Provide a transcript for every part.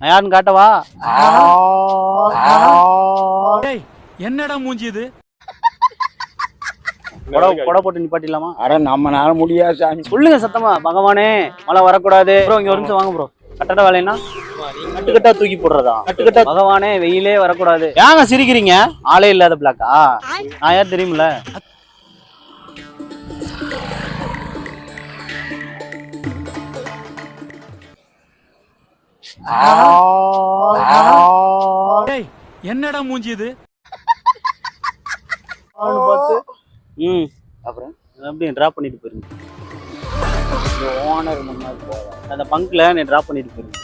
நான் யாருன்னு காட்டவா என்னடா மூஞ்சி இது? கொடை கொடை போட்டு நிப்பாட்டிடலாமா? அட நம்மனால முடியாது சாமி. சொல்லுங்க சத்தமா பகவானே மழை வரக்கூடாது. ப்ரோ இங்க ஒரு நிமிஷம் வாங்க ப்ரோ. கட்டட வேலைன்னா? கட்டுக்கட்டா தூக்கி போடுறதா? கட்டுக்கட்டா பகவானே வெயிலே வரக்கூடாது. ஏங்க சிரிக்கிறீங்க? ஆளே இல்லாத பிளாக்கா நான் யார் தெரியுமில என்னடா மூஞ்சி இது? பார்த்து. ம். அப்புறம்? அப்படியே ட்ராப் பண்ணிட்டு போயிருங்க ஓனர் முன்னாடி அந்த பங்க்ல நீ ட்ராப் பண்ணிட்டு போயிருங்க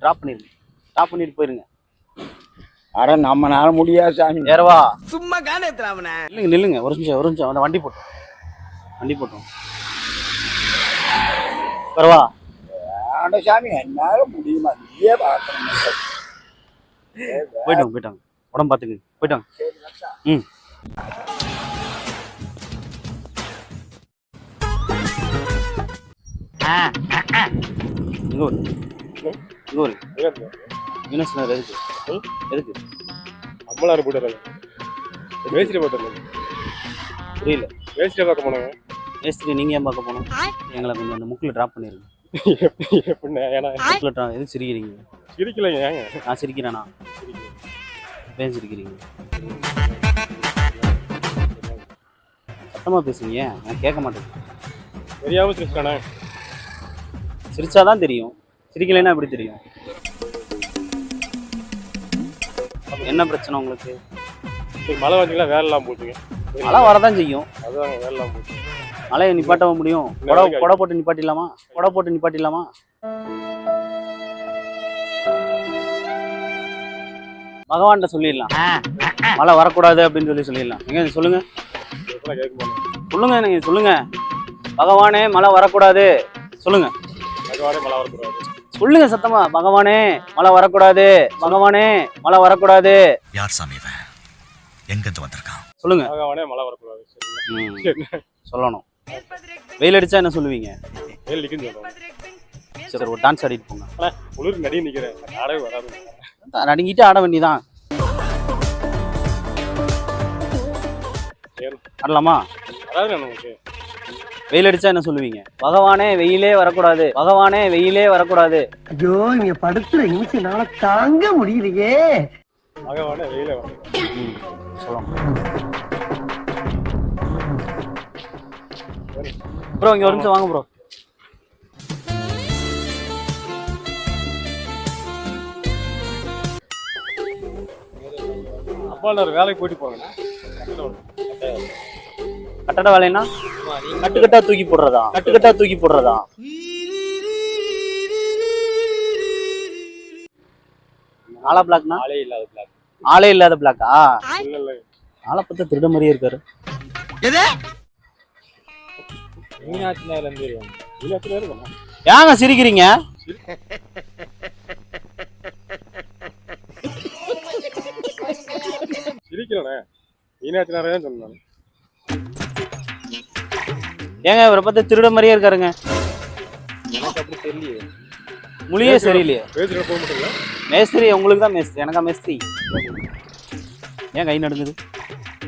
ட்ராப் பண்ணிருங்க. ட்ராப் பண்ணிட்டு போயிருங்க. அட நம்மனால முடியாது சாமி. ஏறவா. சும்மா காண நில்லுங்க நில்லுங்க. ஒரு நிமிஷம் ஒரு நிமிஷம். அந்த வண்டி போட்டோம் வண்டி போட்டோம் வரவா? அட சாமி என்னால முடியுமா நீயே பார்க்கணும் போயிட்டோம் போயிட்டாங்க உடம்பு பார்த்துக்கு போயிட்டாங்க ம் இங்க இங்க ஒரு எதுக்கு? எதுக்கு அம்மளார் போட்டுறாங்க போட்டுறாங்க புரியல வேஸ்டியை பார்க்க போனாங்க மேஸ்திரி நீங்க ஏன் பார்க்க போகணும் எங்களை கொஞ்சம் அந்த முக்கில் ட்ராப் பண்ணிருங்க எப்படி எப்படின்னா ஏன்னா முக்கில் ட்ரா எதுக்கு சிரிக்கிறீங்க? சிரிக்கலைங்க ஏங்க. நான் சிரிக்கிறேனா? ஏன் சிரிக்கிறீங்க. சத்தமா பேசுங்க நான் கேட்க மாட்டேன். தெரியாம சிரிச்சானே சிரிச்சாதான் தெரியும். சிரிக்கலைன்னா எப்படி தெரியும்? என்ன பிரச்சனை உங்களுக்கு? மழை வந்தீங்களா வேலைலாம் போட்டுங்க மழை வரதான் செய்யும். அதுதாங்க வேலைலாம் போட்டு மழையை நிப்பாட்ட முடியும்? கொடை கொடை போட்டு நிப்பாட்டிடலாமா? கொடை போட்டு நிப்பாட்டிடலாமா? பகவான்கிட்ட சொல்லிடலாம். மழை வரக்கூடாது அப்படின்னு சொல்லி சொல்லிடலாம். எங்க சொல்லுங்க. சொல்லுங்க நீங்க சொல்லுங்க. பகவானே மழை வரக்கூடாது. சொல்லுங்க. பகவானே மழை வரக்கூடாது. சொல்லுங்க சத்தமா. பகவானே மழை வரக்கூடாது. பகவானே மழை வரக்கூடாது. யார் சாமி இவன்? எங்கிருந்து வந்திருக்கான்? சொல்லுங்க. பகவானே மழை வரக்கூடாது. சொல்லணும். வெயில் அடிச்சா என்ன சொல்லுவீங்க? வெயில் சொல்லுவாங்க. சரி ஒரு டான்ஸ் ஆடிட்டு போங்க. குளிர் நடி நிற்கிறேன் ஆடவே வராது. நடுங்கிட்டு ஆட வேண்டியதான் சரி ஆடலாமா? வெயில் அடிச்சா என்ன சொல்லுவீங்க? பகவானே வெயிலே வரக்கூடாது. பகவானே வெயிலே வரக்கூடாது. ஐயோ இங்க படுத்துற நிமிஷம்னால தாங்க முடியலையே. பகவானே வெயிலே வரும் ப்ரோ இங்க ஒரு நிமிஷம் வாங்க ப்ரோ. அப்பா வேலைக்கு போயிட்டு போவேன் கட்டட வேலைன்னா கட்டுக்கட்டா தூக்கி போடுறதா? கட்டுக்கட்டா தூக்கி போடுறதா? ஆலா பிளாக்னா ஆளே இல்லாத பிளாக் ஆளே இல்லாத பிளாக்கா இல்லை இல்லை. ஆளை பார்த்தா திருட மாதிரியே இருக்காரு. மீனாட்சி இருந்து இருக்கணும் ஏங்க சிரிக்கிறீங்க சிரிக்கலண்ணே மீனாட்சி சொன்னாங்க ஏங்க இவரை பார்த்தா திருட மாதிரியே இருக்காருங்க. எனக்கு அப்படி தெரியலையே மொழியே சரியில்லையே. போக மேஸ்திரி உங்களுக்கு தான் மேஸ்திரி. எனக்கா மேஸ்திரி. ஏன் கை நடுங்குது?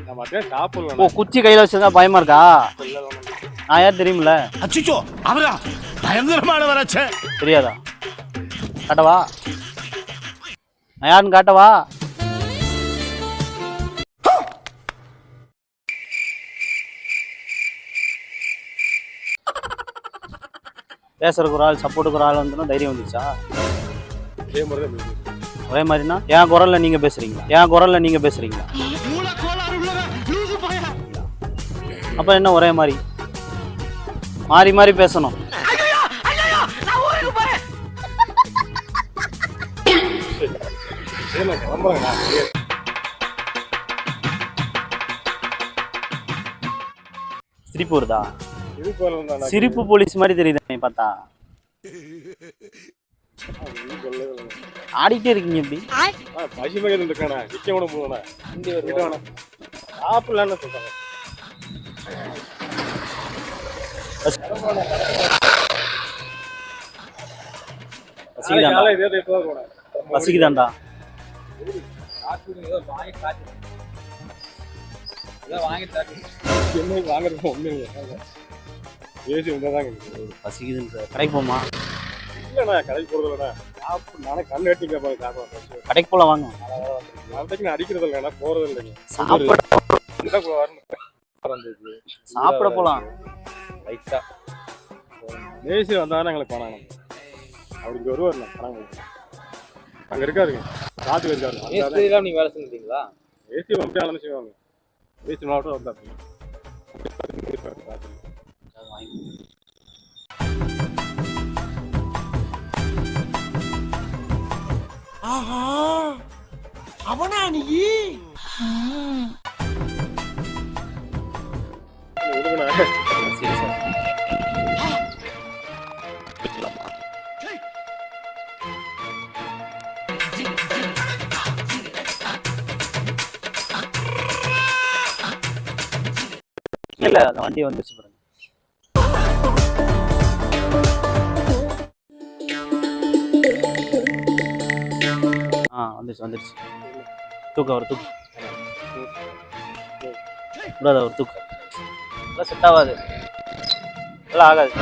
நான் மத்தியானம் சாப்பிடலாம் ஓ குச்சி கையில வச்சிருந்தா பயமா இருக்கா? நான் யார் தெரியுமில்ல? அச்சிச்சோ அவரா? பயங்கரமான வரச்சே தெரியாதா? காட்டவா? நான் யாருன்னு காட்டவா? பேசுறதுக்கு ஒரு ஆள் சப்போர்ட்டுக்கு ஒரு ஆள் வந்துடும் தைரியம் வந்துச்சா? அதே மாதிரி. ஒரே மாதிரினா என் குரல்ல நீங்க பேசுறீங்களா? என் குரல்ல நீங்க பேசுறீங்களா? அப்ப என்ன ஒரே மாதிரி? மாறி மாறி பேசணும். சிரிப்பு வருதா? இது போல தான் சிரிப்பு போலீஸ் மாதிரி தெரியுது பார்த்தா? ஆடிட்டே இருக்கீங்க எப்படி? பசி மகன் இருக்கானே நிக்க கூட வருவானே சாப்பிடலான்னு சொல்றாங்க. தாங்க பசிக்குதுன்னு சார். கடைக்கு போமா இல்லண்ணா கடைக்கு சாப்பிட்டு நானே கண் எட்டி கேட்பாங்க காப்பா கடைக்கு போலாம் வாங்க. நான் அடிக்கிறது இல்லைண்ணா போறது இல்லைங்க சாப்பிட சாப்பிட போலாம். லைட்டா. ஏசி வந்தாலும் எங்களுக்கு பணம் அப்படி இங்க வருவார் பணம் அங்க இருக்காருங்க ராத்து இருக்காரு. மேஸ்திரிலாம் நீங்க வேலை செஞ்சுட்டீங்களா ஏசி வந்து அலந்து செய்வாங்க. ஏசி மாவட்டம் வந்தாரு விடுங்கண்ணா சரி சார் இல்ல அந்த வண்டி வந்துச்சு பாருங்க. ஆ வந்துச்சு வந்துடுச்சு தூக்க ஒரு தூக்கு விடாத ஒரு தூக்கு செட் ஆகாது. எல்லாம் ஆகாது.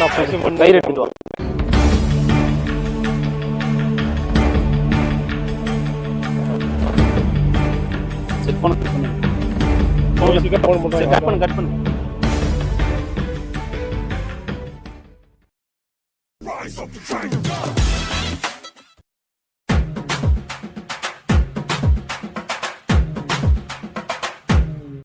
நான் பேசி பண்ண கயிறு எடுத்துட்டு வா செட் பண்ணு கட் பண்ணு ஃபோன் சரி, பண்ணுறேன் கட் பண்ணு கட் பண்ணு Rise up the dragon.